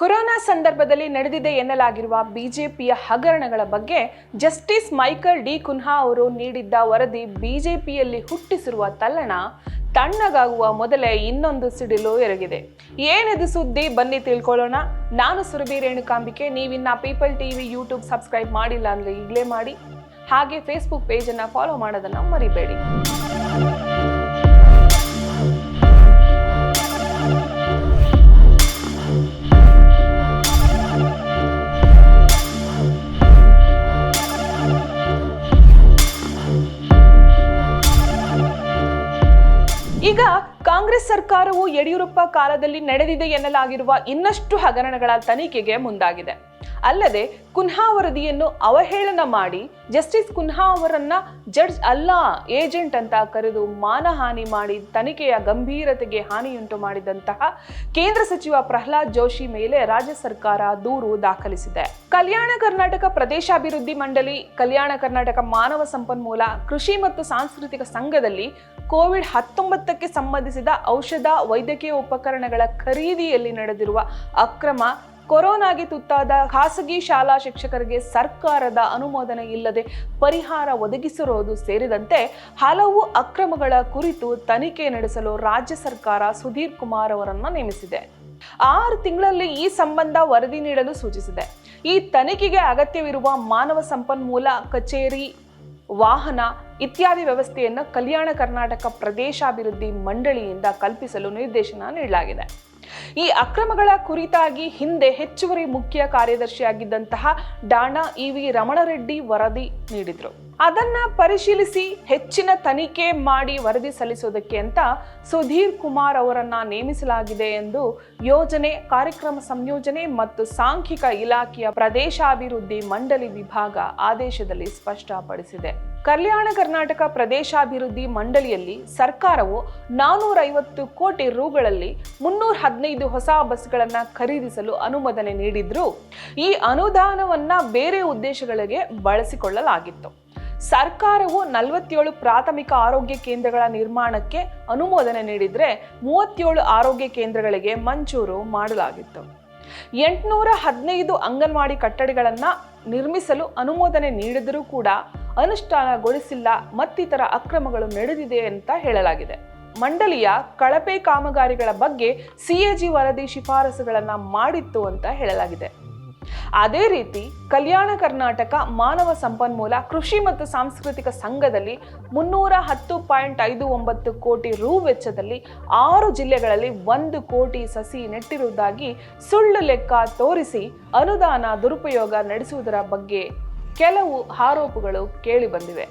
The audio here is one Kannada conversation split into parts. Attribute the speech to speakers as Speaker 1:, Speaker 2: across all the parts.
Speaker 1: ಕೊರೋನಾ ಸಂದರ್ಭದಲ್ಲಿ ನಡೆದಿದೆ ಎನ್ನಲಾಗಿರುವ ಬಿಜೆಪಿಯ ಹಗರಣಗಳ ಬಗ್ಗೆ ಜಸ್ಟಿಸ್ ಮೈಕಲ್ ಡಿ ಕುನ್ಹಾ ಅವರು ನೀಡಿದ್ದ ವರದಿ ಬಿಜೆಪಿಯಲ್ಲಿ ಹುಟ್ಟಿಸಿರುವ ತಲ್ಲಣ, ತಣ್ಣಗಾಗುವ ಮೊದಲೇ ಇನ್ನೊಂದು ಸಿಡಿಲು ಎರಗಿದೆ. ಏನಿದು ಸುದ್ದಿ? ಬನ್ನಿ ತಿಳ್ಕೊಳ್ಳೋಣ. ನಾನು ಸುರಭಿ ರೇಣುಕಾಂಬಿಕೆ. ನೀವಿನ್ನ ಪೀಪಲ್ ಟಿವಿ ಯೂಟ್ಯೂಬ್ ಸಬ್ಸ್ಕ್ರೈಬ್ ಮಾಡಿಲ್ಲ ಅಂದ್ರೆ ಈಗಲೇ ಮಾಡಿ. ಹಾಗೆ ಫೇಸ್ಬುಕ್ ಪೇಜನ್ನು ಫಾಲೋ ಮಾಡೋದನ್ನು ಮರಿಬೇಡಿ. ಕಾಂಗ್ರೆಸ್ ಸರ್ಕಾರವು ಯಡಿಯೂರಪ್ಪ ಕಾಲದಲ್ಲಿ ನಡೆದಿದೆ ಎನ್ನಲಾಗಿರುವ ಇನ್ನಷ್ಟು ಹಗರಣಗಳ ತನಿಖೆಗೆ ಮುಂದಾಗಿದೆ. ಅಲ್ಲದೆ ಕುನ್ಹಾ ವರದಿಯನ್ನು ಅವಹೇಳನ ಮಾಡಿ, ಜಸ್ಟಿಸ್ ಕುನ್ಹಾ ಅವರನ್ನ ಜಡ್ಜ್ ಅಲ್ಲ, ಏಜೆಂಟ್ ಅಂತ ಕರೆದು ಮಾನಹಾನಿ ಮಾಡಿ, ತನಿಖೆಯ ಗಂಭೀರತೆಗೆ ಹಾನಿಯುಂಟು ಮಾಡಿದಂತಹ ಕೇಂದ್ರ ಸಚಿವ ಪ್ರಹ್ಲಾದ್ ಜೋಶಿ ಮೇಲೆ ರಾಜ್ಯ ಸರ್ಕಾರ ದೂರು ದಾಖಲಿಸಿದೆ. ಕಲ್ಯಾಣ ಕರ್ನಾಟಕ ಪ್ರದೇಶಾಭಿವೃದ್ಧಿ ಮಂಡಳಿ, ಕಲ್ಯಾಣ ಕರ್ನಾಟಕ ಮಾನವ ಸಂಪನ್ಮೂಲ, ಕೃಷಿ ಮತ್ತು ಸಾಂಸ್ಕೃತಿಕ ಸಂಘದಲ್ಲಿ ಕೋವಿಡ್ ಹತ್ತೊಂಬತ್ತಕ್ಕೆ ಸಂಬಂಧಿಸಿದ ಔಷಧ, ವೈದ್ಯಕೀಯ ಉಪಕರಣಗಳ ಖರೀದಿಯಲ್ಲಿ ನಡೆದಿರುವ ಅಕ್ರಮ ಕೊರೋನಾಗೆ ತುತ್ತಾದ ಖಾಸಗಿ ಶಾಲಾ ಶಿಕ್ಷಕರಿಗೆ ಸರ್ಕಾರದ ಅನುಮೋದನೆ ಇಲ್ಲದೆ ಪರಿಹಾರ ಒದಗಿಸಿರುವುದು ಸೇರಿದಂತೆ ಹಲವು ಅಕ್ರಮಗಳ ಕುರಿತು ತನಿಖೆ ನಡೆಸಲು ರಾಜ್ಯ ಸರ್ಕಾರ ಸುಧೀರ್ ಕುಮಾರ್ ಅವರನ್ನು ನೇಮಿಸಿದೆ. ಆರು ತಿಂಗಳಲ್ಲಿ ಈ ಸಂಬಂಧ ವರದಿ ನೀಡಲು ಸೂಚಿಸಿದೆ. ಈ ತನಿಖೆಗೆ ಅಗತ್ಯವಿರುವ ಮಾನವ ಸಂಪನ್ಮೂಲ, ಕಚೇರಿ, ವಾಹನ ಇತ್ಯಾದಿ ವ್ಯವಸ್ಥೆಯನ್ನು ಕಲ್ಯಾಣ ಕರ್ನಾಟಕ ಪ್ರದೇಶಾಭಿವೃದ್ಧಿ ಮಂಡಳಿಯಿಂದ ಕಲ್ಪಿಸಲು ನಿರ್ದೇಶನ ನೀಡಲಾಗಿದೆ. ಈ ಅಕ್ರಮಗಳ ಕುರಿತಾಗಿ ಹಿಂದೆ ಹೆಚ್ಚುವರಿ ಮುಖ್ಯ ಕಾರ್ಯದರ್ಶಿಯಾಗಿದ್ದಂತಹ ಡಾಣಾ ಇ ವಿ ರಮಣರೆಡ್ಡಿ ವರದಿ ನೀಡಿದ್ರು. ಅದನ್ನ ಪರಿಶೀಲಿಸಿ ಹೆಚ್ಚಿನ ತನಿಖೆ ಮಾಡಿ ವರದಿ ಸಲ್ಲಿಸೋದಕ್ಕೆ ಅಂತ ಸುಧೀರ್ ಕುಮಾರ್ ಅವರನ್ನ ನೇಮಿಸಲಾಗಿದೆ ಎಂದು ಯೋಜನೆ, ಕಾರ್ಯಕ್ರಮ ಸಂಯೋಜನೆ ಮತ್ತು ಸಾಂಖ್ಯಿಕ ಇಲಾಖೆಯ ಪ್ರದೇಶಾಭಿವೃದ್ಧಿ ಮಂಡಳಿ ವಿಭಾಗ ಆದೇಶದಲ್ಲಿ ಸ್ಪಷ್ಟಪಡಿಸಿದೆ. ಕಲ್ಯಾಣ ಕರ್ನಾಟಕ ಪ್ರದೇಶಾಭಿವೃದ್ಧಿ ಮಂಡಳಿಯಲ್ಲಿ ಸರ್ಕಾರವು ನಾನೂರೈವತ್ತು ಕೋಟಿ ರುಗಳಲ್ಲಿ ಮುನ್ನೂರ ಹದಿನೈದು ಹೊಸ ಬಸ್ಗಳನ್ನು ಖರೀದಿಸಲು ಅನುಮೋದನೆ ನೀಡಿದ್ರು. ಈ ಅನುದಾನವನ್ನ ಬೇರೆ ಉದ್ದೇಶಗಳಿಗೆ ಬಳಸಿಕೊಳ್ಳಲಾಗಿತ್ತು. ಸರ್ಕಾರವು ನಲವತ್ತೇಳು ಪ್ರಾಥಮಿಕ ಆರೋಗ್ಯ ಕೇಂದ್ರಗಳ ನಿರ್ಮಾಣಕ್ಕೆ ಅನುಮೋದನೆ ನೀಡಿದ್ರೆ ಮೂವತ್ತೇಳು ಆರೋಗ್ಯ ಕೇಂದ್ರಗಳಿಗೆ ಮಂಜೂರು ಮಾಡಲಾಗಿತ್ತು. ಎಂಟುನೂರ ಹದಿನೈದು ಅಂಗನವಾಡಿ ಕಟ್ಟಡಗಳನ್ನು ನಿರ್ಮಿಸಲು ಅನುಮೋದನೆ ನೀಡಿದರೂ ಕೂಡ ಅನುಷ್ಠಾನಗೊಳಿಸಿಲ್ಲ, ಮತ್ತಿತರ ಅಕ್ರಮಗಳು ನಡೆದಿದೆ ಅಂತ ಹೇಳಲಾಗಿದೆ. ಮಂಡಳಿಯ ಕಳಪೆ ಕಾಮಗಾರಿಗಳ ಬಗ್ಗೆ ಸಿಎಜಿ ವರದಿ ಶಿಫಾರಸುಗಳನ್ನು ಮಾಡಿತ್ತು ಅಂತ ಹೇಳಲಾಗಿದೆ. ಅದೇ ರೀತಿ ಕಲ್ಯಾಣ ಕರ್ನಾಟಕ ಮಾನವ ಸಂಪನ್ಮೂಲ, ಕೃಷಿ ಮತ್ತು ಸಾಂಸ್ಕೃತಿಕ ಸಂಘದಲ್ಲಿ ಮುನ್ನೂರ ಹತ್ತು ಪಾಯಿಂಟ್ ಐದು ಒಂಬತ್ತು ಕೋಟಿ ರೂ ವೆಚ್ಚದಲ್ಲಿ ಆರು ಜಿಲ್ಲೆಗಳಲ್ಲಿ ಒಂದು ಕೋಟಿ ಸಸಿ ನೆಟ್ಟಿರುವುದಾಗಿ ಸುಳ್ಳು ಲೆಕ್ಕ ತೋರಿಸಿ ಅನುದಾನ ದುರುಪಯೋಗ ನಡೆಸುವುದರ ಬಗ್ಗೆ ಕೆಲವು ಆರೋಪಗಳು ಕೇಳಿಬಂದಿವೆ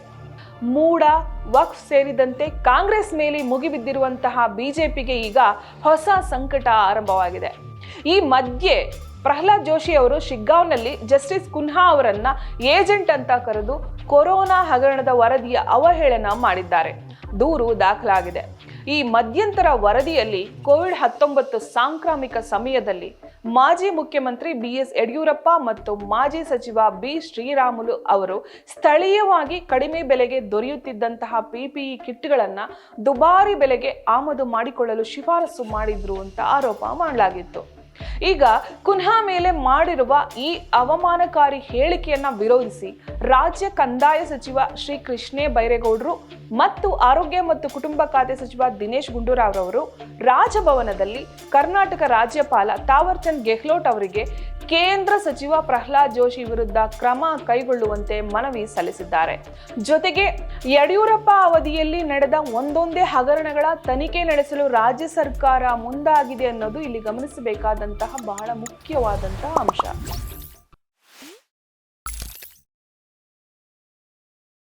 Speaker 1: ಮೂಡ, ವಕ್ಫ್ ಸೇರಿದಂತೆ ಕಾಂಗ್ರೆಸ್ ಮೇಲೆ ಮುಗಿಬಿದ್ದಿರುವಂತಹ ಬಿಜೆಪಿಗೆ ಈಗ ಹೊಸ ಸಂಕಟ ಆರಂಭವಾಗಿದೆ. ಈ ಮಧ್ಯೆ ಪ್ರಹ್ಲಾದ್ ಜೋಶಿ ಅವರು ಶಿಗ್ಗಾಂವ್ನಲ್ಲಿ ಜಸ್ಟಿಸ್ ಕುನ್ಹಾ ಅವರನ್ನ ಏಜೆಂಟ್ ಅಂತ ಕರೆದು ಕೊರೋನಾ ಹಗರಣದ ವರದಿಯ ಅವಹೇಳನ ಮಾಡಿದ್ದಾರೆ. ದೂರು ದಾಖಲಾಗಿದೆ. ಈ ಮಧ್ಯಂತರ ವರದಿಯಲ್ಲಿ ಕೋವಿಡ್ ಹತ್ತೊಂಬತ್ತು ಸಾಂಕ್ರಾಮಿಕ ಸಮಯದಲ್ಲಿ ಮಾಜಿ ಮುಖ್ಯಮಂತ್ರಿ ಬಿ ಎಸ್ ಯಡಿಯೂರಪ್ಪ ಮತ್ತು ಮಾಜಿ ಸಚಿವ ಬಿ ಶ್ರೀರಾಮುಲು ಅವರು ಸ್ಥಳೀಯವಾಗಿ ಕಡಿಮೆ ಬೆಲೆಗೆ ದೊರೆಯುತ್ತಿದ್ದಂತಹ ಪಿಪಿಇ ಕಿಟ್ಗಳನ್ನು ದುಬಾರಿ ಬೆಲೆಗೆ ಆಮದು ಮಾಡಿಕೊಳ್ಳಲು ಶಿಫಾರಸು ಮಾಡಿದ್ರು ಅಂತ ಆರೋಪ ಮಾಡಲಾಗಿತ್ತು. ಈಗ ಕುನ್ಹಾ ಮೇಲೆ ಮಾಡಿರುವ ಈ ಅವಮಾನಕಾರಿ ಹೇಳಿಕೆಯನ್ನ ವಿರೋಧಿಸಿ ರಾಜ್ಯ ಕಂದಾಯ ಸಚಿವ ಶ್ರೀ ಕೃಷ್ಣೇ ಬೈರೇಗೌಡರು ಮತ್ತು ಆರೋಗ್ಯ ಮತ್ತು ಕುಟುಂಬ ಖಾತೆ ಸಚಿವ ದಿನೇಶ್ ಗುಂಡೂರಾವ್ ಅವರು ರಾಜಭವನದಲ್ಲಿ ಕರ್ನಾಟಕ ರಾಜ್ಯಪಾಲ ತಾವರ್ಚಂದ್ ಗೆಹ್ಲೋಟ್ ಅವರಿಗೆ ಕೇಂದ್ರ ಸಚಿವ ಪ್ರಹ್ಲಾದ್ ಜೋಶಿ ವಿರುದ್ಧ ಕ್ರಮ ಕೈಗೊಳ್ಳುವಂತೆ ಮನವಿ ಸಲ್ಲಿಸಿದ್ದಾರೆ. ಜೊತೆಗೆ ಯಡಿಯೂರಪ್ಪ ಅವಧಿಯಲ್ಲಿ ನಡೆದ ಒಂದೊಂದೇ ಹಗರಣಗಳ ತನಿಖೆ ನಡೆಸಲು ರಾಜ್ಯ ಸರ್ಕಾರ ಮುಂದಾಗಿದೆ ಅನ್ನೋದು ಇಲ್ಲಿ ಗಮನಿಸಬೇಕಾದಂತಹ ಬಹಳ ಮುಖ್ಯವಾದಂತಹ ಅಂಶ.